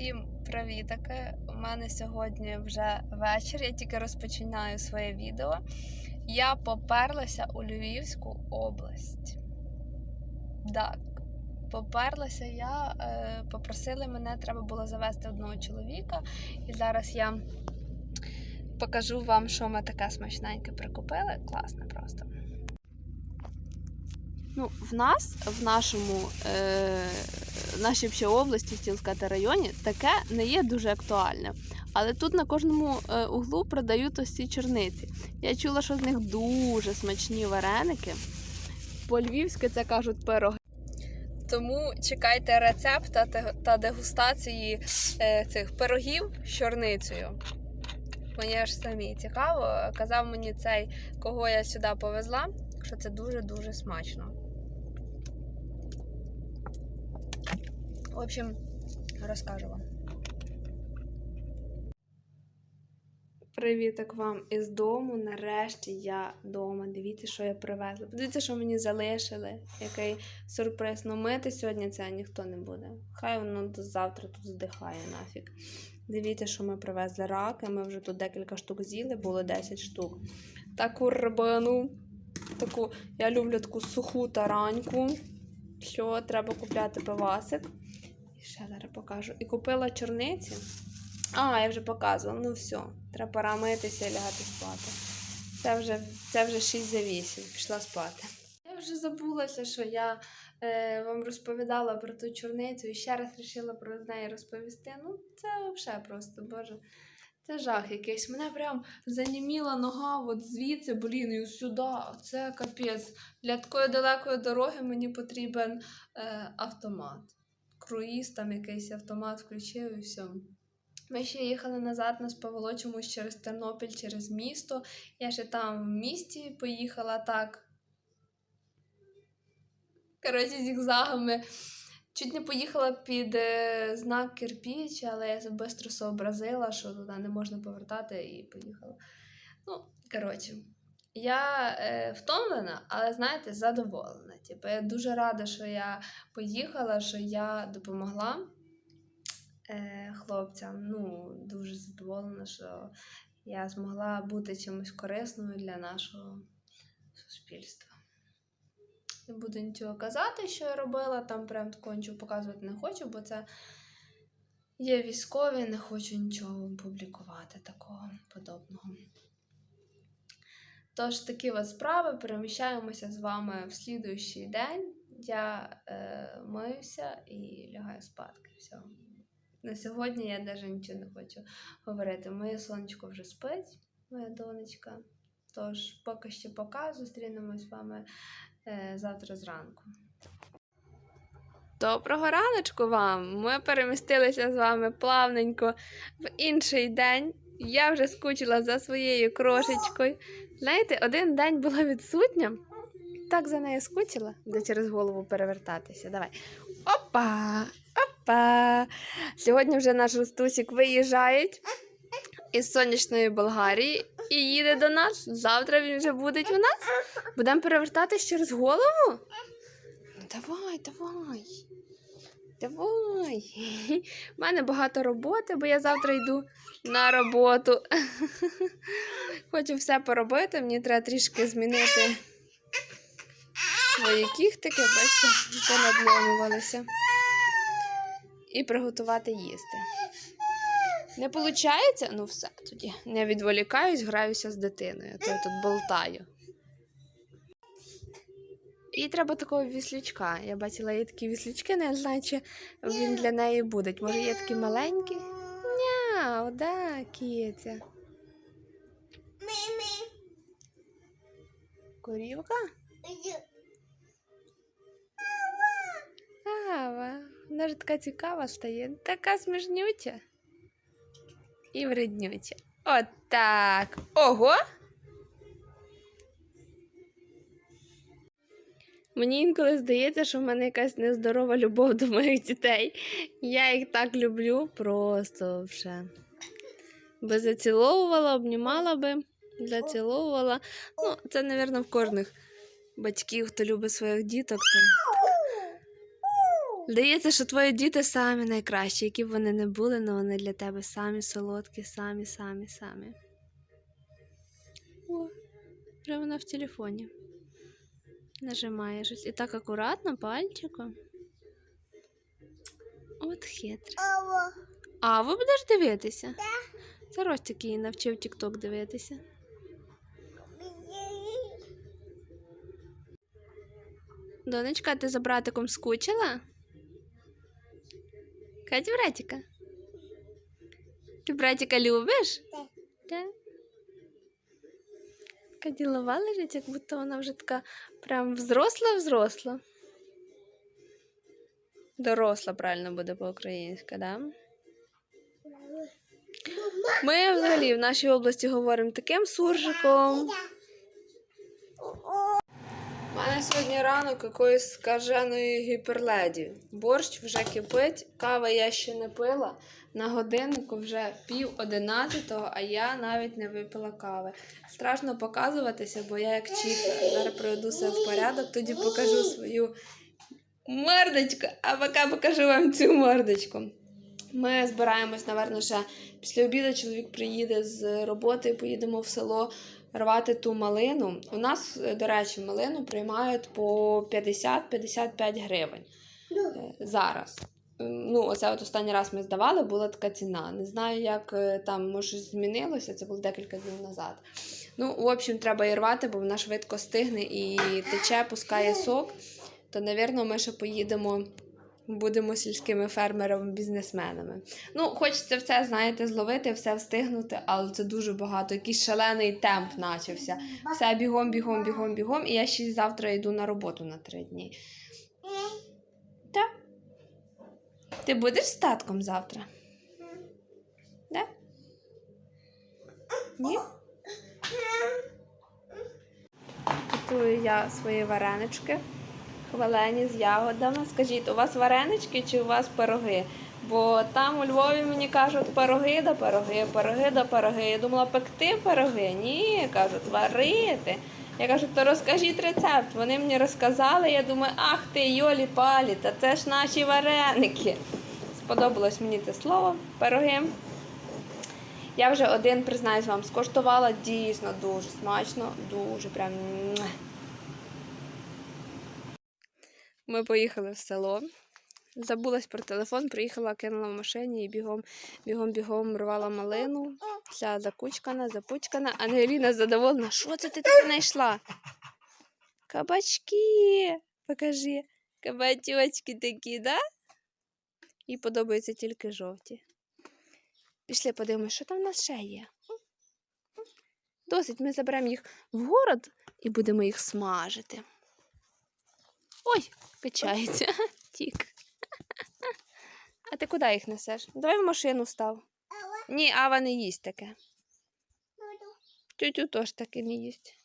Всім привітаки! У мене сьогодні вже вечір. Я тільки розпочинаю своє відео. Я поперлася у Львівську область. Так, поперлася я, е, попросили мене, треба було завести одного чоловіка. І зараз я покажу вам, що ми таке смачненьке прикупили. Класне просто. Ну, в нас, в нашому, е, нашій ще області, хотіла сказати, районі, таке не є дуже актуальне. Але тут на кожному е, углу продають ось ці чорниці. Я чула, що з них дуже смачні вареники. По-львівськи це кажуть пироги. Тому чекайте рецепта та, та дегустації е, цих пирогів з чорницею. Мені аж самі цікаво. Казав мені цей, кого я сюди повезла, що це дуже-дуже смачно. В общем, розкажу вам. Привіток вам із дому. Нарешті я вдома. Дивіться, що я привезла. Подивіться, що мені залишили. Який сюрприз. Ну мити сьогодні це ніхто не буде. Хай воно до завтра тут здихає нафіг. Дивіться, що ми привезли раки. Ми вже тут декілька штук з'їли, було 10 штук. Таку рибину. Таку, я люблю таку суху тараньку. Що треба купляти пивасик. І ще зараз покажу. І купила чорниці. А, я вже показувала. Ну все, треба пора і лягати спати. Це вже, це вже 6 за 8. Пішла спати. Я вже забулася, що я е, вам розповідала про ту чорницю і ще раз вирішила про неї розповісти. Ну, це взагалі просто, боже. Це жах якийсь. Мене прям заніміла нога от звідси, блін, і сюди. Це капець. Для такої далекої дороги мені потрібен е, автомат. Круїз, там якийсь автомат включив і все. Ми ще їхали назад, нас повело чомусь через Тернопіль, через місто. Я ще там в місті поїхала так. Коротше, зігзагами. Чуть не поїхала під е, знак Кирпіч, але я швидко сообразила, що туди не можна повертати, і поїхала. Ну, коротше, я е, втомлена, але знаєте, задоволена. Типу, я дуже рада, що я поїхала, що я допомогла е, хлопцям. Ну, дуже задоволена, що я змогла бути чимось корисною для нашого суспільства. Не буду нічого казати, що я робила, там прям такого нічого показувати не хочу, бо це є військові, не хочу нічого публікувати такого подобного. Тож, такі от справи, переміщаємося з вами в слідуючий день. Я е, миюся і лягаю спадки. Все. На сьогодні я навіть нічого не хочу говорити. Моє сонечко вже спить, моя донечка. Тож, поки що пока, зустрінемось з вами е, завтра зранку. Доброго раночку вам! Ми перемістилися з вами плавненько в інший день. Я вже скучила за своєю крошечкою. Знаєте, один день була відсутня. Так за нею скучила, де через голову перевертатися. Давай. Опа! Опа! Сьогодні вже наш Рустусік виїжджає із сонячної Болгарії і їде до нас. Завтра він вже буде у нас. Будемо перевертатись через голову? Давай, давай. Давай. У мене багато роботи, бо я завтра йду на роботу. Хочу все поробити, мені треба трішки змінити свої кіхтики, бачите, понадломувалися. І приготувати їсти. Не виходить? Ну все тоді. Не відволікаюсь, граюся з дитиною, то я тут болтаю. І треба такого віслючка. Я бачила є такі віслючки, не знаю, чи він для неї буде. Може, є такі маленькі? Няу, да, киця. Корівка? Ава. Вона ж така цікава стає, така смішнюча. І вреднюча. Отак. Ого! Мені інколи здається, що в мене якась нездорова любов до моїх дітей. Я їх так люблю, просто вже. Би заціловувала, обнімала би, заціловувала. Ну, це, мабуть, в кожних батьків, хто любить своїх діток, то Здається, що твої діти самі найкращі, які б вони не були, але вони для тебе самі солодкі, самі, самі, самі. О, вже вона в телефоні. Нажимає щось. І так акуратно пальчиком. От хитре. А, ви будеш дивитися? Це Ростик її навчив TikTok дивитися. Донечка, ти за братиком скучила? Кать братика? Ти братика любиш? Так. Так. Така ділова лежить, як будто вона вже така прям взросла-взросла. Доросла, правильно буде по-українськи, да? Ми взагалі в нашій області говоримо таким суржиком. У мене сьогодні ранок якоїсь скаженої гіперледі. Борщ вже кипить, кави я ще не пила. На годиннику вже пів одинадцятого, а я навіть не випила кави. Страшно показуватися, бо я як чіка. Зараз приведу все в порядок, тоді покажу свою мордочку, а поки покажу вам цю мордочку. Ми збираємось, напевно, ще після обіду чоловік приїде з роботи, поїдемо в село рвати ту малину. У нас, е, до речі, малину приймають по 50-55 гривень е, зараз. Ем, Ну, оце от останній раз ми здавали, була така ціна. Не знаю, як е, там може змінилося, це було декілька днів назад. Ну, в общем, треба її рвати, бо вона швидко стигне і тече, пускає сок. То, напевно, ми ще поїдемо, будемо сільськими фермерами-бізнесменами. Ну, хочеться все, знаєте, зловити, все встигнути, але це дуже багато. Якийсь шалений темп почався. Все бігом, бігом, бігом, бігом. І я ще завтра йду на роботу на три дні. Так. Ти будеш з татком завтра? Да? Ні? Готую я свої варенички. Хвалені з ягодами. Скажіть, у вас варенички чи у вас пироги? Бо там у Львові мені кажуть пироги да пироги, пироги да пироги. Я думала, пекти пироги. Ні, кажуть, варити. Я кажу, то розкажіть рецепт. Вони мені розказали. Я думаю, ах ти, Йолі Палі, та це ж наші вареники. Сподобалось мені це слово, пироги. Я вже один, признаюсь вам, скоштувала дійсно дуже смачно, дуже прям. Ми поїхали в село. Забулась про телефон, приїхала, кинула в машині і бігом, бігом, бігом рвала малину. Вся закучкана, запучкана. Ангеліна задоволена. Що це ти таке знайшла? Кабачки. Покажи. Кабачочки такі, да? Їй подобаються тільки жовті. Пішли подивимось, що там в нас ще є. Досить, ми заберемо їх в город і будемо їх смажити. Ой, качається. Тік. А ти куди їх несеш? Давай в машину став. Ні, Ава не їсть таке. Тютю теж таке не їсть.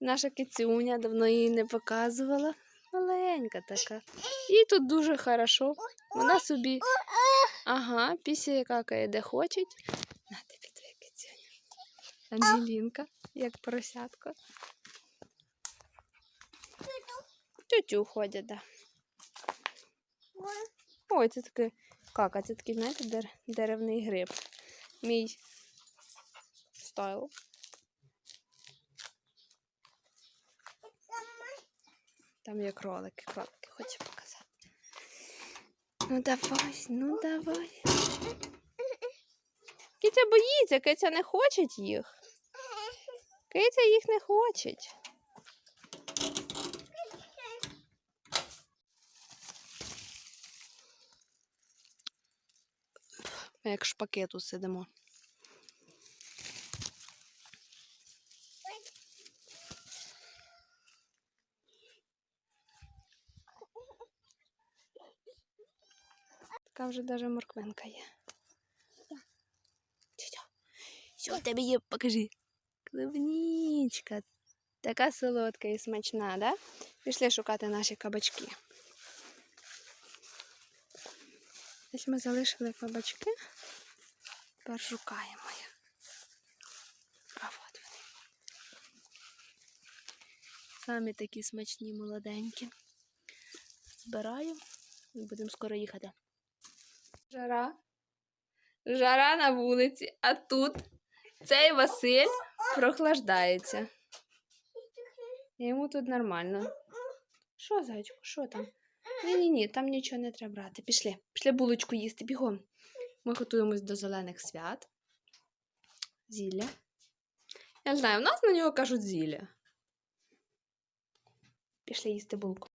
Наша кицюня давно її не показувала. Маленька така. Їй тут дуже хорошо. Вона собі. Ага, після какає де хочеть. На тобі твоя кицюня. Ангелінка, як поросятко. Тютю ходять, да. Ой, це такий кака, це такий, знаєте, дер... деревний гриб. Мій стайл. Там є кролики, кролики хочу показати. Ну давай, ну давай. Киця боїться, киця не хоче їх. Киця їх не хоче. Ми як шпакету сидимо. Така вже навіть морквинка є. Що тебе є? Покажи. Клубнічка. Така солодка і смачна, да? Пішли шукати наші кабачки. Десь ми залишили кабачки. Тепер шукаємо їх. А от вони. Самі такі смачні, молоденькі. збираю і будемо скоро їхати. Жара. Жара на вулиці, а тут цей Василь прохлаждається. Йому тут нормально. Що, зайчику, що там? Ні-ні-ні, там нічого не треба брати. Пішли. Пішли булочку їсти бігом. Ми готуємось до зелених свят. Зілля. Я не знаю, в нас на нього кажуть зілля. Пішли їсти булку.